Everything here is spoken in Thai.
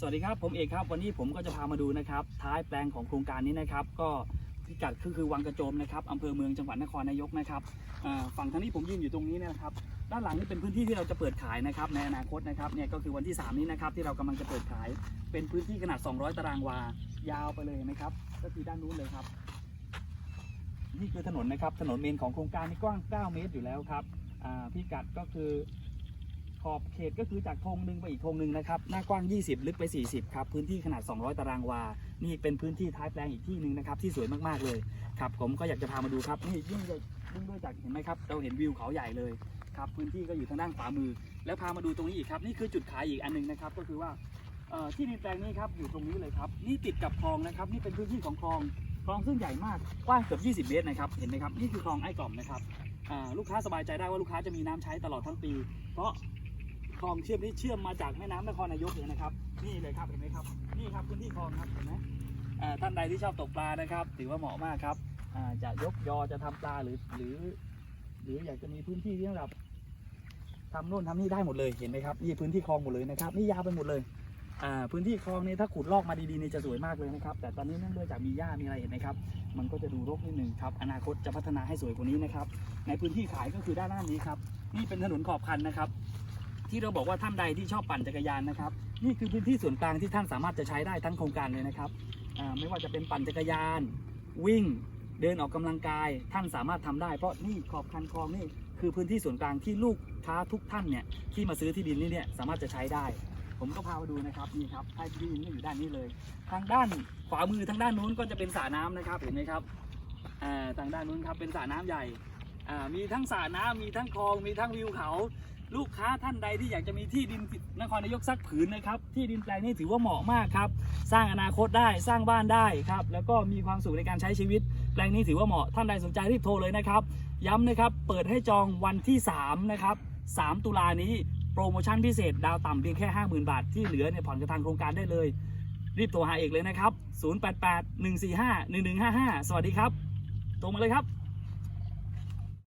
สวัสดีครับผมเอกครับวันนี้ผมก็จะพามาดูนะครับ ท้ายแปลงของโครงการนี้นะครับ ก็พิกัดก็คือวังกระโจมนะครับอำเภอเมืองจังหวัดนครนายกนะครับฝั่งทางนี้ผมยืนอยู่ตรงนี้นะครับ ด้านหลังนี่เป็นพื้นที่ที่เราจะเปิดขายนะครับในอนาคตนะครับเนี่ยก็คือวันที่ 3 นี้นะครับที่เรากำลังจะเปิดขาย เป็นพื้นที่ขนาด 200 ตารางวายาวไปเลยนะครับ ก็คือด้านนู้นเลยครับ นี่คือถนนนะครับถนนเมนของโครงการนี่กว้าง 9 เมตรอยู่แล้วครับอ่าพิกัดก็คือ ขอบเขตก็คือจากธงหนึ่งไปอีกธงหนึ่งนะครับ หน้ากว้าง 20 ลึกไป 40 ครับ พื้นที่ขนาด 200 ตารางวา นี่เป็นพื้นที่ท้ายแปลงอีกที่หนึ่งนะครับ ที่สวยมากๆเลย ครับ ผมก็อยากจะพามาดูครับ นี่ยิ่งเลยยิ่งด้วยจากเห็นไหมครับ เราเห็นวิวเขาใหญ่เลย ครับ พื้นที่ก็อยู่ทางด้านขวามือ แล้วพามาดูตรงนี้อีกครับ นี่คือจุดขายอีกอันหนึงนะครับ ก็คือว่าเอ่อที่ดินแปลงนี้ครับ อยู่ตรงนี้เลยครับ นี่ติดกับคลองนะครับ นี่เป็นพื้นที่ของคลอง คลองซึ่งใหญ่มาก กว้างเกือบ 20 เมตรนะครับ เห็นไหมครับ นี่คือคลองไอ้กล่อมนะครับลูกค้าสบายใจได้ว่าลูกค้าจะมีน้ำใช้ตลอดทั้งปี เพราะ คลองเชื่อมที่เชื่อมมาจากแม่น้ำนครนายกเลยนะครับ นี่เลยครับเห็นไหมครับ นี่ครับพื้นที่คลองครับเห็นไหมท่านใดที่ชอบตกปลานะครับ ถือว่าเหมาะมากครับจะยกยอจะทำปลาหรือหรือ หรืออยากจะมีพื้นที่ที่สำหรับทำโน่นทำนี่ได้หมดเลยเห็นไหมครับนี่พื้นที่คลองหมดเลยนะครับนี่ยาวไปหมดเลยพื้นที่คลองนี้ถ้าขุดลอกมาดีๆนี่จะสวยมากเลยนะครับ แต่ตอนนี้เนื่องด้วยจากมีหญ้ามีอะไรเห็นไหมครับ มันก็จะดูรกนิดหนึ่งครับ อนาคตจะพัฒนาให้สวยกว่านี้นะครับ ในพื้นที่ขายก็คือด้านหน้านี้ครับ นี่เป็นถนนขอบคันนะครับ ที่เราบอกว่าท่านใดที่ชอบปั่นจักรยานนะครับ นี่คือพื้นที่ส่วนกลางที่ท่านสามารถจะใช้ได้ทั้งโครงการเลยนะครับไม่ว่าจะเป็นปั่นจักรยาน วิ่งเดินออกกำลังกายท่านสามารถทำได้ เพราะนี่ขอบคันคลองนี่คือพื้นที่ส่วนกลางที่ลูกค้าทุกท่านเนี่ยที่มาซื้อที่ดินนี่เนี่ยสามารถจะใช้ได้ ผมก็พามาดูนะครับนี่ครับให้ที่ดินนี่อยู่ด้านนี้เลย ทางด้านขวามือทางด้านนู้นก็จะเป็นสระน้ำนะครับเห็นไหมครับทางด้านนู้นครับเป็นสระน้ำใหญ่มีทั้งสระน้ำมีทั้งคลองมีทั้งวิวเขา ลูกค้าท่านใดที่อยากจะมีที่ดินนครนายกสักผืนนะครับ ที่ดินแปลงนี้ถือว่าเหมาะมากครับ สร้างอนาคตได้สร้างบ้านได้ครับ แล้วก็มีความสุขในการใช้ชีวิต แปลงนี้ถือว่าเหมาะท่านใดสนใจรีบโทรเลยนะครับ ย้ำนะครับ เปิดให้จองวันที่ 3 นะครับ 3 ตุลานี้โปรโมชั่นพิเศษ ดาวต่ำเพียงแค่ 50,000 บาท ที่เหลือเนี่ยผ่อนกับทางโครงการได้เลย รีบโทรหาเอกเลยนะครับ 088 145 1155 สวัสดีครับโทรมาเลยครับ